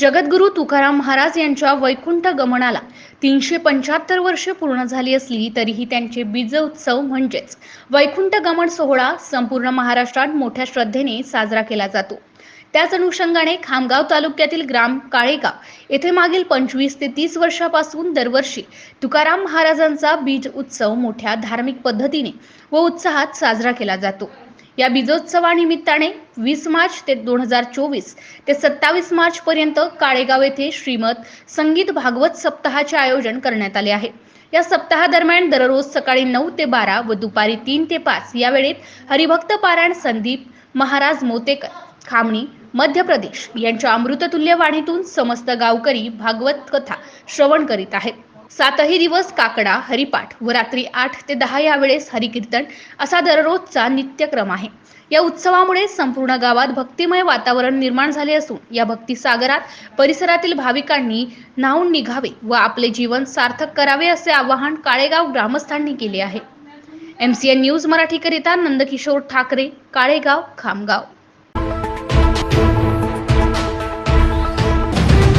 जगद्गुरू तुकाराम महाराज यांच्या वैकुंठ गमनाला तीनशे पंच्याहत्तर वर्षे पूर्ण झाली असली तरीही त्यांचे बीज उत्सव म्हणजेच वैकुंठ गमन सोहळा संपूर्ण महाराष्ट्रात मोठ्या श्रद्धेने साजरा केला जातो. त्याच अनुषंगाने खामगाव तालुक्यातील ग्राम काळेगाव येथे मागील पंचवीस ते तीस वर्षापासून दरवर्षी तुकाराम महाराजांचा बीज उत्सव मोठ्या धार्मिक पद्धतीने व उत्साहात साजरा केला जातो. या बीजोत्सवानिमित्ताने वीस मार्च ते दोन हजार चोवीस ते सत्तावीस मार्च पर्यंत काळेगाव येथे श्रीमद संगीत भागवत सप्ताहाचे आयोजन करण्यात आले आहे. या सप्ताहादरम्यान दररोज सकाळी नऊ ते बारा व दुपारी तीन ते पाच या वेळेत हरिभक्त पारायण संदीप महाराज मोतेकर खामणी मध्य प्रदेश यांच्या अमृततुल्य वाणीतून समस्त गावकरी भागवत कथा श्रवण करीत आहेत. सातही दिवस काकडा हरिपाठ व रात्री आठ ते दहा या वेळेस हरिकीर्तन असा दररोजचा नित्यक्रम आहे. या उत्सवामुळे संपूर्ण गावात भक्तिमय वातावरण निर्माण झाले असून या भक्ती सागरात परिसरातील भाविकांनी न्हावून निघावे व आपले जीवन सार्थक करावे असे आवाहन काळेगाव ग्रामस्थांनी केले आहे. एम सी एन न्यूज मराठीकरिता नंदकिशोर ठाकरे काळेगाव खामगाव.